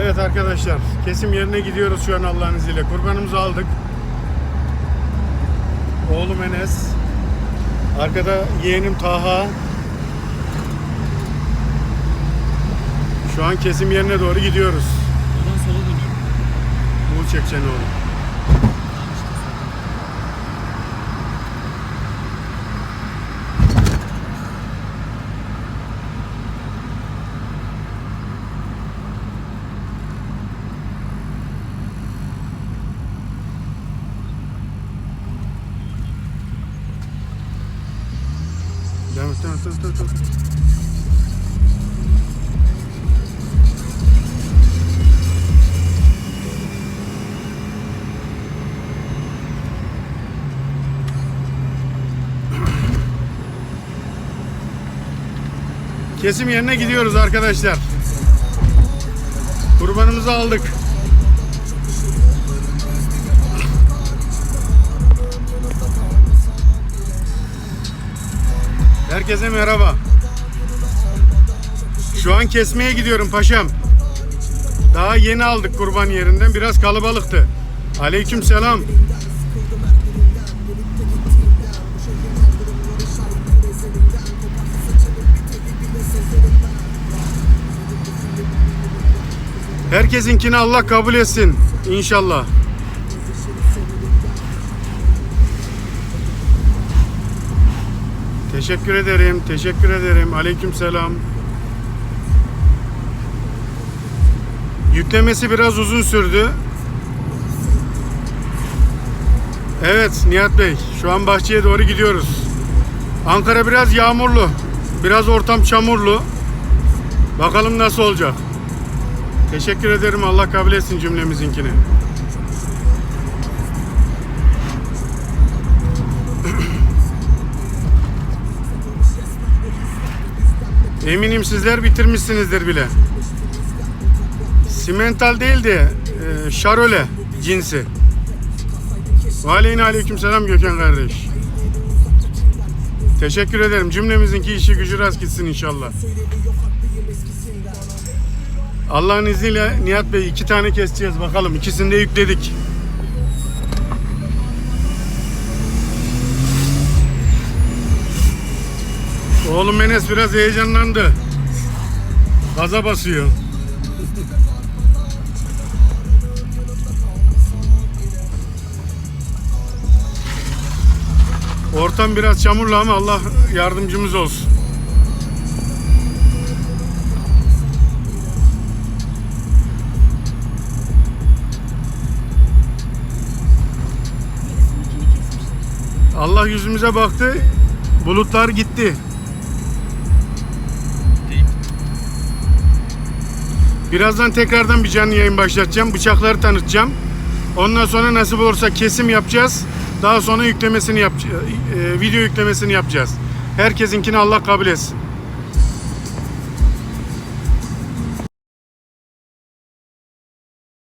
Evet arkadaşlar, kesim yerine gidiyoruz şu an Allah'ın izniyle. Kurbanımızı aldık. Oğlum Enes. Arkada yeğenim Taha. Şu an kesim yerine doğru gidiyoruz. Oradan sola dönüyorum. Buğul çekeceksin oğlum. Devam devam devam devam. Kesim yerine gidiyoruz arkadaşlar. Kurbanımızı aldık. Herkese merhaba. Şu an kesmeye gidiyorum paşam. Daha yeni aldık kurban yerinden. Biraz kalabalıktı. Aleyküm selam. Herkesinkini Allah kabul etsin. İnşallah. Teşekkür ederim. Teşekkür ederim. Aleyküm selam. Yüklemesi biraz uzun sürdü. Evet Nihat Bey, şu an bahçeye doğru gidiyoruz. Ankara biraz yağmurlu. Biraz ortam çamurlu. Bakalım nasıl olacak. Teşekkür ederim. Allah kabul etsin cümlemizinkini. Eminim sizler bitirmişsinizdir bile. Simental değil de e, şarole cinsi. Ve aleyhine aleyküm selam Gökhan kardeş. Teşekkür ederim. Cümlemizinki işi gücü rast gitsin inşallah. Allah'ın izniyle Nihat Bey iki tane keseceğiz bakalım. İkisini de yükledik. Oğlum Enes biraz heyecanlandı. Gaza basıyor. Ortam biraz çamurlu ama Allah yardımcımız olsun. Allah yüzümüze baktı. Bulutlar gitti. Birazdan tekrardan bir canlı yayın başlatacağım. Bıçakları tanıtacağım. Ondan sonra nasip olursa kesim yapacağız. Daha sonra yüklemesini yap e, video yüklemesini yapacağız. Herkesinkini Allah kabul etsin.